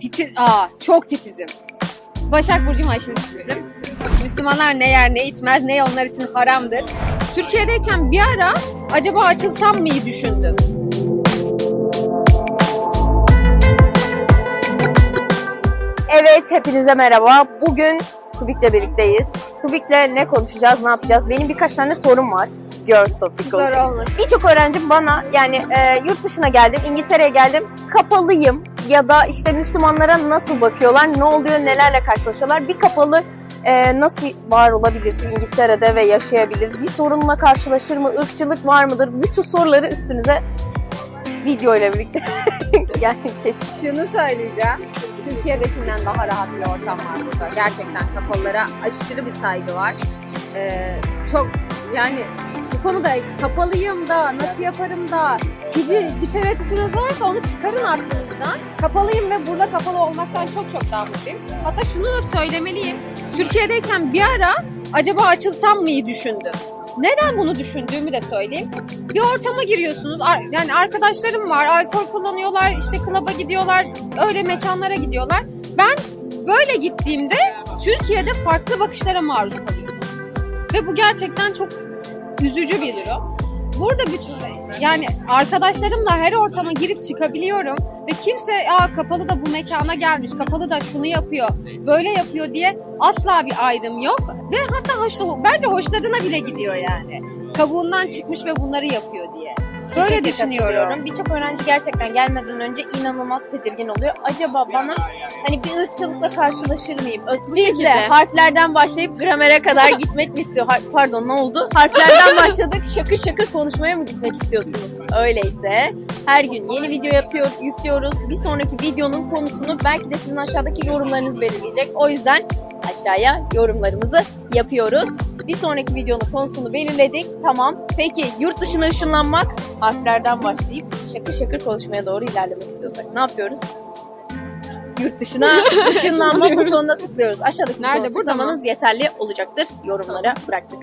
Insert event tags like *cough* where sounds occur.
Titiz, aa çok titizim. Başak Burcu'm aşırı titizim. Müslümanlar ne yer ne içmez ne onlar için haramdır. Türkiye'deyken bir ara acaba açılsam mıyı düşündüm. Evet, hepinize merhaba. Bugün Tubik'le birlikteyiz. Tubik'le ne konuşacağız, ne yapacağız? Benim birkaç tane sorum var. Girls Topic Zor olacak. olmasın. Birçok öğrencim bana yani e, yurt dışına geldim, İngiltere'ye geldim, kapalıyım ya da işte Müslümanlara nasıl bakıyorlar, ne oluyor, nelerle karşılaşıyorlar. Bir kapalı e, nasıl var olabilir İngiltere'de ve yaşayabilir? Bir sorunla karşılaşır mı? Irkçılık var mıdır? Bütün soruları üstünüze video ile birlikte *laughs* yani. Şunu söyleyeceğim. Türkiye'dekinden daha rahat bir ortam var burada. Gerçekten kapalılara aşırı bir saygı var. Ee, çok yani bu konuda kapalıyım da nasıl yaparım da gibi bir tereddütünüz varsa onu çıkarın aklınızdan. Kapalıyım ve burada kapalı olmaktan çok çok daha mutluyum. Hatta şunu da söylemeliyim. Türkiye'deyken bir ara acaba açılsam mıyı düşündüm. Neden bunu düşündüğümü de söyleyeyim. Bir ortama giriyorsunuz. Yani arkadaşlarım var. Alkol kullanıyorlar. işte klaba gidiyorlar. Öyle mekanlara gidiyorlar. Ben böyle gittiğimde Türkiye'de farklı bakışlara maruz kalıyorum. Ve bu gerçekten çok üzücü bir durum. Burada bütün yani arkadaşlarımla her ortama girip çıkabiliyorum ve kimse Aa, kapalı da bu mekana gelmiş, kapalı da şunu yapıyor, böyle yapıyor diye asla bir ayrım yok ve hatta hoş, bence hoşlarına bile gidiyor yani. Kabuğundan çıkmış ve bunları yapıyor diye. Böyle düşünüyorum. Birçok öğrenci gerçekten gelmeden önce inanılmaz tedirgin oluyor. Acaba bana hani bir ırkçılıkla karşılaşır mıyım? Ö- Siz de şekilde. harflerden başlayıp gramere kadar *laughs* gitmek mi istiyor? Har- pardon ne oldu? Harflerden *laughs* başladık şakır şakır konuşmaya mı gitmek istiyorsunuz? Öyleyse her gün yeni video yapıyor, yüklüyoruz. Bir sonraki videonun konusunu belki de sizin aşağıdaki yorumlarınız belirleyecek. O yüzden aşağıya yorumlarımızı yapıyoruz. Bir sonraki videonun konusunu belirledik. Tamam. Peki yurt dışına ışınlanmak harflerden başlayıp şakır şakır konuşmaya doğru ilerlemek istiyorsak ne yapıyoruz? Yurt dışına *laughs* ışınlanma butonuna tıklıyoruz. Aşağıdaki Nerede? butona Burada mı? tıklamanız yeterli olacaktır. Yorumlara bıraktık.